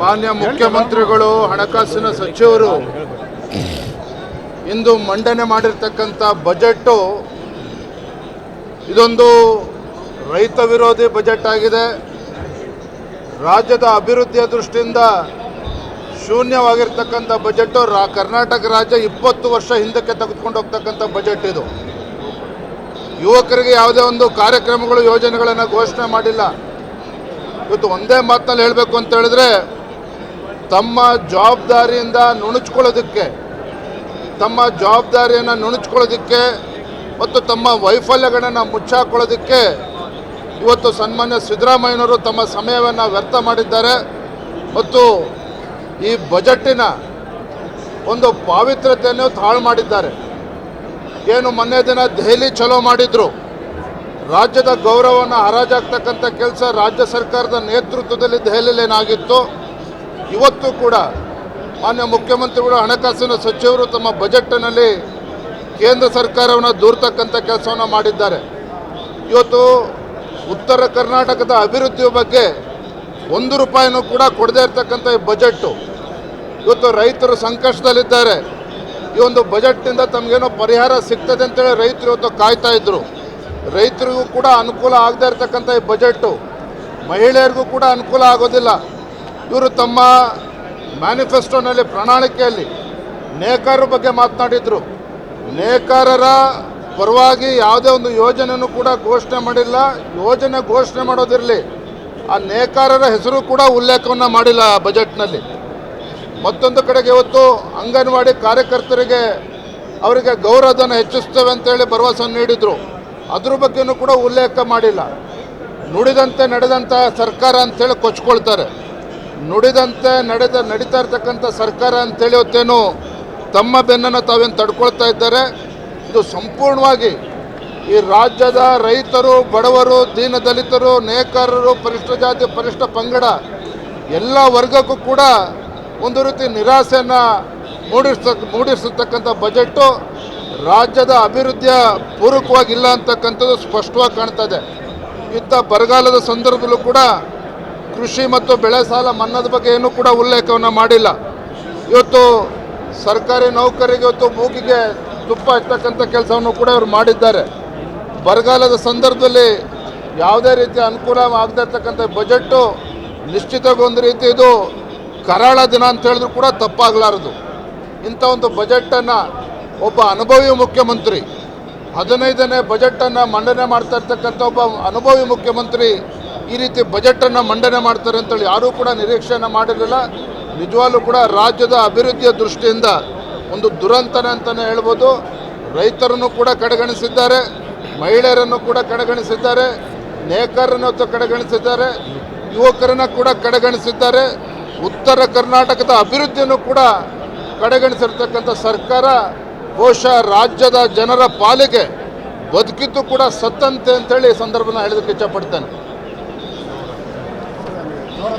ಮಾನ್ಯ ಮುಖ್ಯಮಂತ್ರಿಗಳು, ಹಣಕಾಸಿನ ಸಚಿವರು, ಇಂದು ಮಂಡನೆ ಮಾಡಿರ್ತಕ್ಕಂಥ ಬಜೆಟ್ಟು ಇದೊಂದು ರೈತ ವಿರೋಧಿ ಬಜೆಟ್ ಆಗಿದೆ. ರಾಜ್ಯದ ಅಭಿವೃದ್ಧಿಯ ದೃಷ್ಟಿಯಿಂದ ಶೂನ್ಯವಾಗಿರ್ತಕ್ಕಂಥ ಬಜೆಟ್ಟು ರಾ, ಕರ್ನಾಟಕ ರಾಜ್ಯ ಇಪ್ಪತ್ತು ವರ್ಷ ಹಿಂದಕ್ಕೆ ತೆಗೆದುಕೊಂಡು ಹೋಗ್ತಕ್ಕಂಥ ಬಜೆಟ್ ಇದು. ಯುವಕರಿಗೆ ಯಾವುದೇ ಒಂದು ಕಾರ್ಯಕ್ರಮಗಳು, ಯೋಜನೆಗಳನ್ನು ಘೋಷಣೆ ಮಾಡಿಲ್ಲ. ಇವತ್ತು ಒಂದೇ ಮಾತಿನಲ್ಲಿ ಹೇಳಬೇಕು ಅಂತ ಹೇಳಿದ್ರೆ, ತಮ್ಮ ಜವಾಬ್ದಾರಿಯಿಂದ ನುಣುಚ್ಕೊಳ್ಳೋದಕ್ಕೆ, ತಮ್ಮ ಜವಾಬ್ದಾರಿಯನ್ನು ನುಣುಚ್ಕೊಳ್ಳೋದಕ್ಕೆ ಮತ್ತು ತಮ್ಮ ವೈಫಲ್ಯಗಳನ್ನು ಮುಚ್ಚಾಕೊಳ್ಳೋದಕ್ಕೆ ಇವತ್ತು ಸನ್ಮಾನ್ಯ ಸಿದ್ದರಾಮಯ್ಯನವರು ತಮ್ಮ ಸಮಯವನ್ನು ವ್ಯರ್ಥ ಮಾಡಿದ್ದಾರೆ. ಮತ್ತು ಈ ಬಜೆಟ್ಟಿನ ಒಂದು ಪಾವಿತ್ರ್ಯತೆಯನ್ನು ತಾಳು ಮಾಡಿದ್ದಾರೆ. ಏನು ಮೊನ್ನೆ ದಿನ ದೆಹಲಿ ಚಲೋ ಮಾಡಿದ್ರು. ರಾಜ್ಯದ ಗೌರವವನ್ನು ಹರಾಜಾಗ್ತಕ್ಕಂಥ ಕೆಲಸ ರಾಜ್ಯ ಸರ್ಕಾರದ ನೇತೃತ್ವದಲ್ಲಿ ದೆಹಲಿಯಲ್ಲಿ ಏನಾಗಿತ್ತು ಇವತ್ತು ಕೂಡ ಮಾನ್ಯ ಮುಖ್ಯಮಂತ್ರಿಗಳು, ಹಣಕಾಸಿನ ಸಚಿವರು ತಮ್ಮ ಬಜೆಟ್ನಲ್ಲಿ ಕೇಂದ್ರ ಸರ್ಕಾರವನ್ನು ದೂರ್ತಕ್ಕಂಥ ಕೆಲಸವನ್ನು ಮಾಡಿದ್ದಾರೆ. ಇವತ್ತು ಉತ್ತರ ಕರ್ನಾಟಕದ ಅಭಿವೃದ್ಧಿಯ ಬಗ್ಗೆ ಒಂದು ರೂಪಾಯಿನೂ ಕೂಡ ಕೊಡದೇ ಇರತಕ್ಕಂಥ ಈ ಬಜೆಟ್ಟು, ಇವತ್ತು ರೈತರು ಸಂಕಷ್ಟದಲ್ಲಿದ್ದಾರೆ. ಈ ಒಂದು ಬಜೆಟ್ನಿಂದ ತಮಗೇನೋ ಪರಿಹಾರ ಸಿಗ್ತದೆ ಅಂತೇಳಿ ರೈತರು ಇವತ್ತು ಕಾಯ್ತಾ ಇದ್ರು. ರೈತರಿಗೂ ಕೂಡ ಅನುಕೂಲ ಆಗದೇ ಇರತಕ್ಕಂಥ ಈ ಬಜೆಟ್ಟು ಮಹಿಳೆಯರಿಗೂ ಕೂಡ ಅನುಕೂಲ ಆಗೋದಿಲ್ಲ. ಇವರು ತಮ್ಮ ಮ್ಯಾನಿಫೆಸ್ಟೋನಲ್ಲಿ ಪ್ರಣಾಳಿಕೆಯಲ್ಲಿ ನೇಕಾರರ ಬಗ್ಗೆ ಮಾತನಾಡಿದರು. ನೇಕಾರರ ಪರವಾಗಿ ಯಾವುದೇ ಒಂದು ಯೋಜನೆಯನ್ನು ಕೂಡ ಘೋಷಣೆ ಮಾಡಿಲ್ಲ. ಯೋಜನೆ ಘೋಷಣೆ ಮಾಡೋದಿರಲಿ, ಆ ನೇಕಾರರ ಹೆಸರು ಕೂಡ ಉಲ್ಲೇಖವನ್ನು ಮಾಡಿಲ್ಲ ಆ ಬಜೆಟ್ನಲ್ಲಿ ಮತ್ತೊಂದು ಕಡೆಗೆ ಇವತ್ತು ಅಂಗನವಾಡಿ ಕಾರ್ಯಕರ್ತರಿಗೆ ಅವರಿಗೆ ಗೌರವಧನ ಹೆಚ್ಚಿಸ್ತೇವೆ ಅಂತೇಳಿ ಭರವಸೆ ನೀಡಿದರು. ಅದ್ರ ಬಗ್ಗೆನೂ ಕೂಡ ಉಲ್ಲೇಖ ಮಾಡಿಲ್ಲ. ನುಡಿದಂತೆ ನಡೆದಂಥ ಸರ್ಕಾರ ಅಂತೇಳಿ ಕೊಚ್ಕೊಳ್ತಾರೆ. ನುಡಿದಂತೆ ನಡೆದ, ನಡೀತಾ ಇರ್ತಕ್ಕಂಥ ಸರ್ಕಾರ ಅಂತೇಳಿ ಇವತ್ತೇನು ತಮ್ಮ ಬೆನ್ನನ್ನು ತಾವೇನು ತಡ್ಕೊಳ್ತಾ ಇದ್ದಾರೆ. ಇದು ಸಂಪೂರ್ಣವಾಗಿ ಈ ರಾಜ್ಯದ ರೈತರು, ಬಡವರು, ದೀನ ದಲಿತರು, ನೇಕಾರರು, ಪರಿಷ್ಠ ಜಾತಿ, ಪರಿಷ್ಠ ಪಂಗಡ ಎಲ್ಲ ವರ್ಗಕ್ಕೂ ಕೂಡ ಒಂದು ರೀತಿ ನಿರಾಸೆಯನ್ನು ಮೂಡಿಸ ಮೂಡಿಸತಕ್ಕಂಥ ಬಜೆಟ್ಟು ರಾಜ್ಯದ ಅಭಿವೃದ್ಧಿಯ ಪೂರಕವಾಗಿಲ್ಲ ಅಂತಕ್ಕಂಥದ್ದು ಸ್ಪಷ್ಟವಾಗಿ ಕಾಣ್ತದೆ. ಇಂಥ ಬರಗಾಲದ ಸಂದರ್ಭದಲ್ಲೂ ಕೂಡ ಕೃಷಿ ಮತ್ತು ಬೆಳೆ ಸಾಲ ಮನ್ನಾದ ಬಗ್ಗೆ ಏನೂ ಕೂಡ ಉಲ್ಲೇಖವನ್ನು ಮಾಡಿಲ್ಲ. ಇವತ್ತು ಸರ್ಕಾರಿ ನೌಕರಿಗೆ ಇವತ್ತು ಮೂಗಿಗೆ ತುಪ್ಪ ಹಚ್ಚತಕ್ಕಂಥ ಕೆಲಸವನ್ನು ಕೂಡ ಇವರು ಮಾಡಿದ್ದಾರೆ. ಬರಗಾಲದ ಸಂದರ್ಭದಲ್ಲಿ ಯಾವುದೇ ರೀತಿ ಅನುಕೂಲ ಆಗದೇ ಇರ್ತಕ್ಕಂಥ ಬಜೆಟ್ಟು ನಿಶ್ಚಿತವಾಗಿ ಒಂದು ರೀತಿ ಇದು ಕರಾಳ ದಿನ ಅಂತ ಹೇಳಿದ್ರು ಕೂಡ ತಪ್ಪಾಗಲಾರದು. ಇಂಥ ಒಂದು ಬಜೆಟನ್ನು ಒಬ್ಬ ಅನುಭವಿ ಮುಖ್ಯಮಂತ್ರಿ, ಹದಿನೈದನೇ ಬಜೆಟನ್ನು ಮಂಡನೆ ಮಾಡ್ತಾ ಇರ್ತಕ್ಕಂಥ ಒಬ್ಬ ಅನುಭವಿ ಮುಖ್ಯಮಂತ್ರಿ ಈ ರೀತಿ ಬಜೆಟನ್ನು ಮಂಡನೆ ಮಾಡ್ತಾರೆ ಅಂತೇಳಿ ಯಾರೂ ಕೂಡ ನಿರೀಕ್ಷೆಯನ್ನು ಮಾಡಿರಲಿಲ್ಲ. ನಿಜವಾಗ್ಲೂ ಕೂಡ ರಾಜ್ಯದ ಅಭಿವೃದ್ಧಿಯ ದೃಷ್ಟಿಯಿಂದ ಒಂದು ದುರಂತನ ಅಂತಲೇ ಹೇಳ್ಬೋದು. ರೈತರನ್ನು ಕೂಡ ಕಡೆಗಣಿಸಿದ್ದಾರೆ, ಮಹಿಳೆಯರನ್ನು ಕೂಡ ಕಡೆಗಣಿಸಿದ್ದಾರೆ, ನೇಕಾರರನ್ನು ಕಡೆಗಣಿಸಿದ್ದಾರೆ, ಯುವಕರನ್ನು ಕೂಡ ಕಡೆಗಣಿಸಿದ್ದಾರೆ. ಉತ್ತರ ಕರ್ನಾಟಕದ ಅಭಿವೃದ್ಧಿಯನ್ನು ಕೂಡ ಕಡೆಗಣಿಸಿರ್ತಕ್ಕಂಥ ಸರ್ಕಾರ ಬಹುಶಃ ರಾಜ್ಯದ ಜನರ ಪಾಲಿಗೆ ಬದುಕಿದ್ದು ಕೂಡ ಸತ್ತಂತೆ ಅಂತೇಳಿ ಈ ಸಂದರ್ಭನ ಹೇಳೋದಕ್ಕೆ ಇಷ್ಟಪಡ್ತೇನೆ